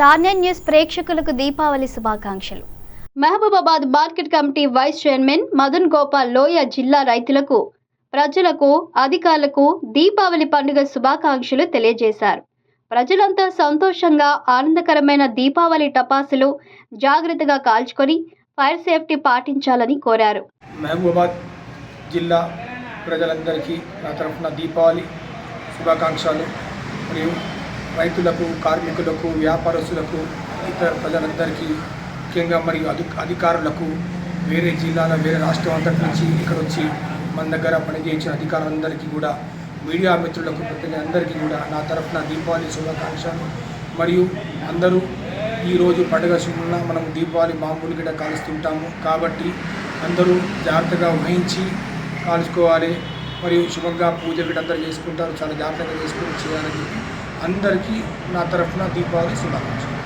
Star nine news ప్రేక్షకులకు దీపావళి శుభాకాంక్షలు. Mahabubabad market committee vice chairman Madan Gopal లోయ జిల్లా రైతులకు ప్రజలకు అధికారులకు దీపావళి పండుగ శుభాకాంక్షలు తెలియజేశారు. ప్రజలంతా సంతోషంగా ఆనందకరమైన దీపావళి టపాసులు జాగ్రత్తగా కాల్చుకొని ఫైర్ సేఫ్టీ పాటించాలని కోరారు. మహబూబాబాద్ జిల్లా ప్రజలందరికీ నా తరఫున దీపావళి శుభాకాంక్షలు. మరియు రైతులకు కార్మికులకు వ్యాపారస్తులకు ఇతర ప్రజలందరికీ ముఖ్యంగా మరియు అధి అధికారులకు వేరే జిల్లాల వేరే రాష్ట్రం అంతటి నుంచి ఇక్కడ వచ్చి మన దగ్గర పనిచేయించిన అధికారులందరికీ కూడా మీడియా మిత్రులకు ప్రతి అందరికీ కూడా నా తరఫున దీపావళి శుభాకాంక్షలు. మరియు అందరూ ఈరోజు పండుగ శుభ్రంగా మనం దీపావళి మామూలు గిట్ట కాలుస్తుంటాము. కాబట్టి అందరూ జాగ్రత్తగా వహించి కాల్చుకోవాలి. మరియు శుభంగా పూజ గిట్ట అందరూ చేసుకుంటారు. చాలా జాగ్రత్తగా చేసుకుని చేయాలని చెప్పి అందరికీ నా తరఫున దీపావళి శుభాకాంక్షలు.